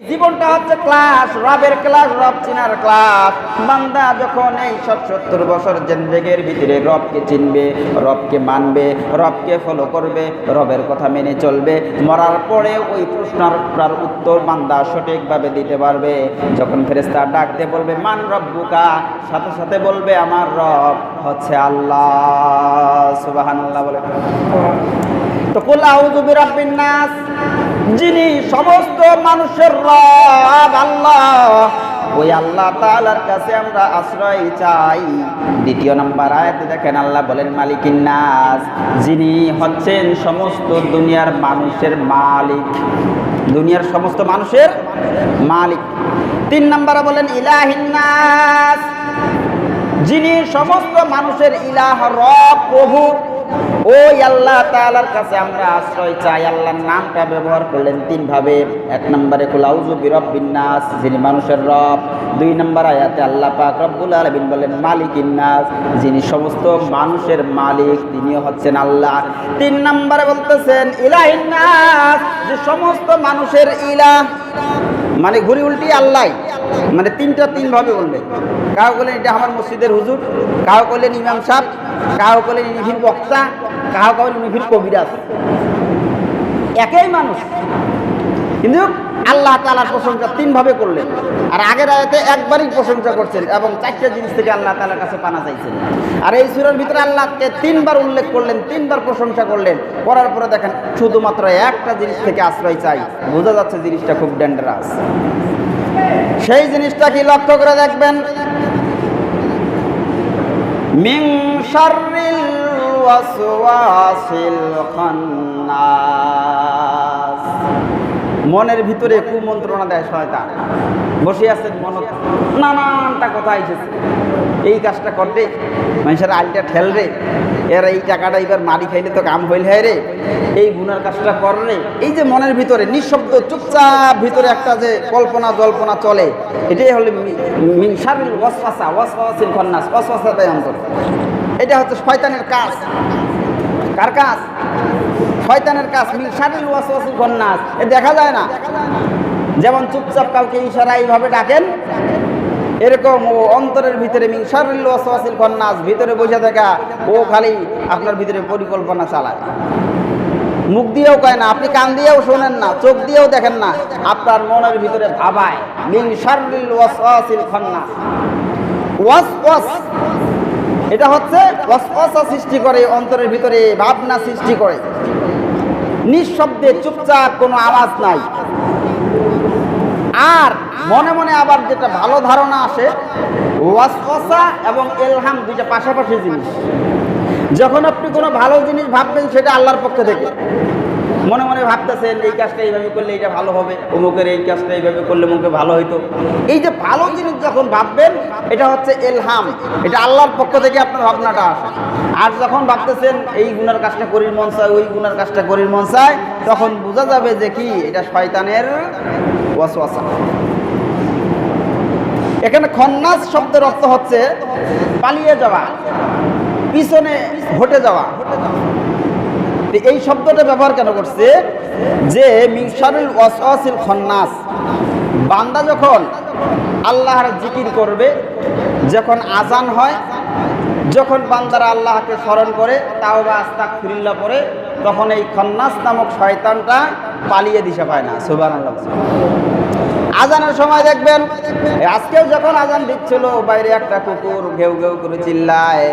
জীবনটা হচ্ছে ক্লাস রবের ক্লাস রব চিনার ক্লাস বান্দা যখন এই সব সত্তর বছর জেন্দেগের ভিতরে রবকে চিনবে, রবকে মানবে, রবকে ফলো করবে, রবের কথা মেনে চলবে, মরার পরে ওই প্রশ্নটার উত্তর বান্দা সঠিকভাবে দিতে পারবে। যখন ফেরেস্তা ডাকতে বলবে, মান রব্বুকা? সাথে সাথে বলবে, আমার রব হচ্ছে আল্লাহ। সুবাহান্লাহ বলে। তো কুল নাস। যিনি সমস্ত মানুষের রব আল্লাহ, ওই আল্লাহ তাআলার কাছে আমরা আশ্রয় চাই। দ্বিতীয় নাম্বার আয়াতে দেখেন আল্লাহ বলেন, মালিকিন নাস, যিনি হচ্ছেন সমস্ত দুনিয়ার মানুষের মালিক। দুনিয়ার সমস্ত মানুষের মালিক। তিন নাম্বারে বলেন, ইলাহিন নাস, যিনি সমস্ত মানুষের ইলাহ রব প্রভু ওই আল্লাহ তাআলার কাছে আমরা আশ্রয় চাই। আল্লাহর নামটা ব্যবহার করলেন তিন ভাবে। এক নম্বরে কুলাউজু বিরব্বিন নাস, যিনি মানুষের রব। দুই নম্বর আয়াতে আল্লাহ পাক রব্বুল আলামিন বলেন মালিকিন নাস, যিনি সমস্ত মানুষের মালিক, তিনিও হচ্ছেন আল্লাহ। তিন নম্বরে বলতেছেন, ইলাহিন নাস, যে সমস্ত মানুষের ইলাহ। মানে ঘুরি উল্টি আল্লাহ। মানে তিনটা তিন ভাবে বলবে। কাউ বললেন, এটা আমার মসজিদের হুজুর। কাউ বললেন, ইমাম সাহেব। কাউ বললেন নিভির বক্তা। কাউ বললেন নিভির কবিরাজ একই মানুষ। কিন্তু আল্লাহ তালার প্রশংসা তিনভাবে করলেন। আর আগের আয়তে একবারই প্রশংসা করছেন এবং চারটা জিনিস থেকে আল্লাহ তালার কাছে পানা চাইছেন। আর এই সুরের ভিতরে আল্লাহকে তিনবার উল্লেখ করলেন, তিনবার প্রশংসা করলেন। করার পরে দেখেন, শুধুমাত্র একটা জিনিস থেকে আশ্রয় চাই। বোঝা যাচ্ছে জিনিসটা খুব ডেঞ্জারাস সেই জিনিসটা কি লক্ষ্য করে দেখবেন? মিং খান্নাস মনের ভিতরে কুমন্ত্রণা দেয় শয়তান। বসে আছেন মন নানানটা কথা এসেছে এই কাজটা করতে মানুষের আলটা ঠেল রে। এর এই টাকাটা এবার মারি খাইলে তো কাম হইল হ্যাঁ রে। এই গুনার কাজটা কর রে এই যে মনের ভিতরে নিঃশব্দ, চুপচাপ ভিতরে একটা যে কল্পনা জল্পনা চলে, এটাই হলো মিনসারিল ওয়াসওয়াসা, ওয়াসওয়াসিল খন্নাস, ওয়াসওয়াসা তাই অন্তরে। এটা হচ্ছে শয়তানের কাজ। কার কাজ? শয়তানের কাজ মিনসারিল ওয়াসওয়াসিল খন্নাস এ দেখা যায় না? যেমন চুপচাপ কাউকে ইশারা এইভাবে ডাকেন, এরকম ও অন্তরের ভিতরে মিনসারিল ওয়াসওয়াসিল খন্নাস ভিতরে বসে থাকা, ও খালি আপনার ভিতরে পরিকল্পনা চালায়। মুখ দিয়েও কয় না, আপনি কান দিয়েও শোনেন না, চোখ দিয়েও দেখেন না, আপনার মনের ভিতরে ভাবায় শাররিল ওয়াসওয়াসিল খান্নাস ওয়াসওয়াস এটা হচ্ছে অস্পসা সৃষ্টি করে অন্তরের ভিতরে ভাবনা সৃষ্টি করে। নিঃশব্দে চুপচাপ কোনো আওয়াজ নাই। আর মনে মনে আবার যেটা ভালো ধারণা আসে, ওয়াসওয়াসা এবং এলহাম দুইটা পাশাপাশি জিনিস। যখন আপনি কোনো ভালো জিনিস ভাববেন, সেটা আল্লাহর পক্ষ থেকে। মনে মনে ভাবতেছেন, এই কাজটা এইভাবে করলে এটা ভালো হবে, অমুকের এই কাজটা এইভাবে করলে মুখে ভালো হইতো। এই যে ভালো জিনিস যখন ভাববেন, এটা হচ্ছে এলহাম, এটা আল্লাহর পক্ষ থেকে আপনার ভাবনাটা আসে। আর যখন ভাবতেছেন, এই গুনার কাজটা করির মন চায়, ওই গুনার কাজটা করির মন চায়, তখন বোঝা যাবে যে কি, এটা শয়তানের ওয়াসওয়াসা। এখানে খন্নাস শব্দের অর্থ হচ্ছে পালিয়ে যাওয়া, পিছনে হটে যাওয়া। এই শব্দটা ব্যবহার কেন করছে? যে মিংসারুল ওয়াসওয়াসিল খন্নাস। বান্দা যখন আল্লাহর জিকির করবে, যখন আজান হয়, যখন বান্দারা আল্লাহকে স্মরণ করে তাও বা আস্তাক ফিরিল্লা পরে তখন এই খন্নাস নামক শয়তানটা পালিয়ে দিশা পায় না। সুবান আল্লাহ আজানের সময় দেখবেন আজকেও যখন আজান দিচ্ছিল, বাইরে একটা কুকুর ঘেউ ঘেউ করে চিল্লায়।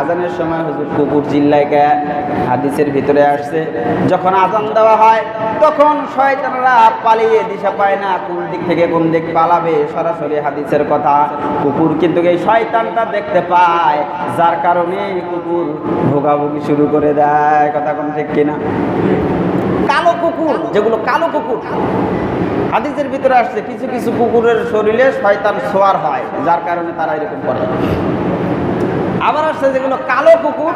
আজানের সময় হুজুর কুকুর চিল্লায় কে, হাদিসের ভিতরে আসছে। যখন আজান দেওয়া হয়, তখন শয়তানরা পালিয়ে দিশা পায় না, কোন দিক থেকে কোন দিক পালাবে, সরাসরি হাদিসের কথা। কুকুর কিন্তু এই শয়তানটা দেখতে পায়, যার কারণে কুকুর ভোগাভুগি শুরু করে দেয়। কথা কোন ঠিক কিনা? কালো কুকুর, যেগুলো কালো কুকুর। হাদিসের ভিতরে আসছে, কিছু কিছু কুকুরের শরীরে শয়তান সোয়ার হয়, যার কারণে তারা এরকম করে। আবার আসছে যেগুলো কালো কুকুর,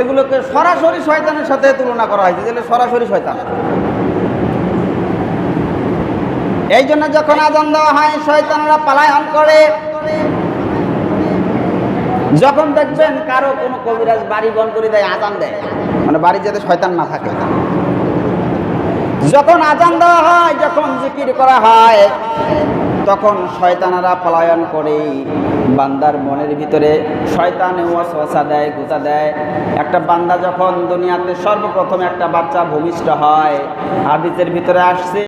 এগুলোকে সরাসরি শয়তানের সাথে তুলনা করা হয়েছে, যেগুলো সরাসরি শয়তান। এই জন্য যখন আজান দেওয়া হয়, শয়তানরা পালায়ন করে। যখন দেখবেন কারও কোনো কবিরাজ বাড়ি বন করে দেয়, আজান দেয়। মানে বাড়ি যাতে শয়তান না থাকে। যখন আজান দেওয়া হয়, যখন জিকির করা হয়, তখন শয়তানারা পলায়ন করে। বান্দার মনের ভিতরে শয়তানে ওয়াসওয়াসা দেয়, গুজা দেয়। একটা বান্দা যখন দুনিয়াতে সর্বপ্রথম একটা বাচ্চা ভূমিষ্ঠ হয়, হাদিসের ভিতরে আসছে